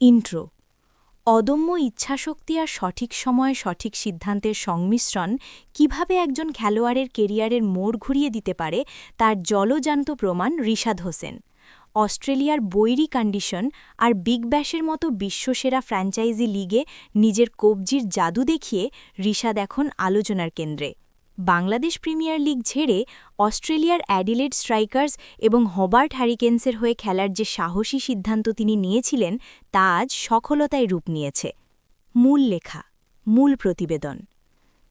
Intro. অদম্য ইচ্ছাশক্তি আর সঠিক সময়ে সঠিক সিদ্ধান্তের সংমিশ্রণ কীভাবে একজন খেলোয়াড়ের কেরিয়ারের মোড় ঘুরিয়ে দিতে পারে তার জলজান্ত প্রমাণ রিশাদ হোসেন। অস্ট্রেলিয়ার বৈরি কন্ডিশন আর বিগ ব্যাশের মতো বিশ্বসেরা ফ্র্যাঞ্চাইজি লিগে নিজের কবজির জাদু দেখিয়ে রিশাদ এখন আলোচনার কেন্দ্রে। বাংলাদেশ প্রিমিয়ার লিগ ঝেড়ে অস্ট্রেলিয়ার অ্যাডিলেড স্ট্রাইকার্স এবং হবার্ট হ্যারিকেন্সের হয়ে খেলার যে সাহসী সিদ্ধান্ত তিনি নিয়েছিলেন, তা আজ সফলতায় রূপ নিয়েছে। মূল লেখা, মূল প্রতিবেদন।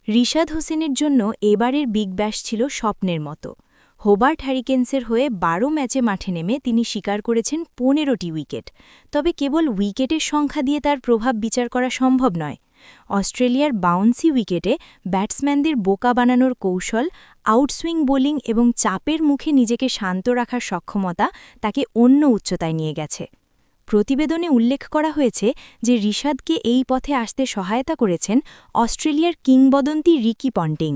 রিশাদ হোসেনের জন্য এবারের বিগ ব্যাশ ছিল স্বপ্নের মতো। হোবার্ট হ্যারিকেন্সের হয়ে বারো ম্যাচে মাঠে নেমে তিনি স্বীকার করেছেন পনেরোটি উইকেট। তবে কেবল উইকেটের সংখ্যা দিয়ে তার প্রভাব বিচার করা সম্ভব নয়। অস্ট্রেলিয়ার বাউন্সি উইকেটে ব্যাটসম্যানদের বোকা বানানোর কৌশল, আউটসুইং বোলিং এবং চাপের মুখে নিজেকে শান্ত রাখার সক্ষমতা তাকে অন্য উচ্চতায় নিয়ে গেছে। প্রতিবেদনে উল্লেখ করা হয়েছে যে রিশাদকে এই পথে আসতে সহায়তা করেছেন অস্ট্রেলিয়ার কিংবদন্তি রিকি পন্টিং।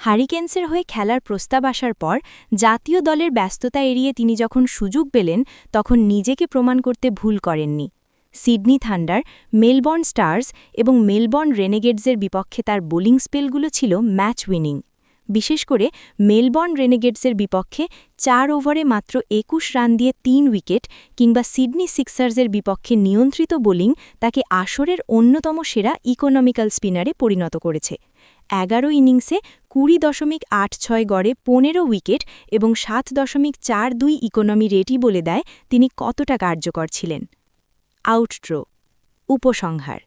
হারিকেন্সের হয়ে খেলার প্রস্তাব আসার পর জাতীয় দলের ব্যস্ততা এড়িয়ে তিনি যখন সুযোগ পেলেন, তখন নিজেকে প্রমাণ করতে ভুল করেননি। সিডনি থান্ডার, মেলবর্ন স্টার্স এবং মেলবর্ন রেনেগেডসের বিপক্ষে তার বোলিং স্পেলগুলো ছিল ম্যাচ উইনিং। বিশেষ করে মেলবর্ন রেনেগেডসের বিপক্ষে চার ওভারে মাত্র একুশ রান দিয়ে তিন উইকেট কিংবা সিডনি সিক্সার্সের বিপক্ষে নিয়ন্ত্রিত বোলিং তাকে আসরের অন্যতম সেরা ইকোনমিক্যাল স্পিনারে পরিণত করেছে। এগারো ইনিংসে কুড়ি দশমিক আট ছয় গড়ে পনেরো উইকেট এবং সাত দশমিক চার দুই ইকোনমি রেটি বলে দেয় তিনি কতটা কার্যকর ছিলেন। আউটড্রো, উপসংহার।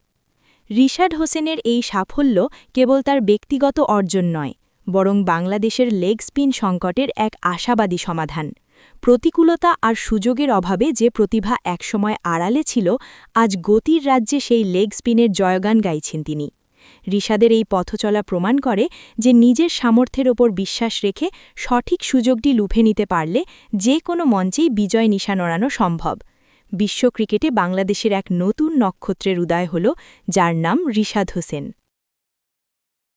রিশাদ হোসেনের এই সাফল্য কেবল তার ব্যক্তিগত অর্জন নয়, বরং বাংলাদেশের লেগ স্পিন সংকটের এক আশাবাদী সমাধান। প্রতিকূলতা আর সুযোগের অভাবে যে প্রতিভা একসময় আড়ালে ছিল, আজ গতির রাজ্যে সেই লেগ স্পিনের জয়গান গাইছেন তিনি। রিশাদের এই পথচলা প্রমাণ করে যে নিজের সামর্থ্যের ওপর বিশ্বাস রেখে সঠিক সুযোগটি লুফে নিতে পারলে যে কোনো মঞ্চেই বিজয় নিশান ওড়ানো সম্ভব। বিশ্ব ক্রিকেটে বাংলাদেশের এক নতুন নক্ষত্রের উদয় হল যার নাম রিশাদ হোসেন।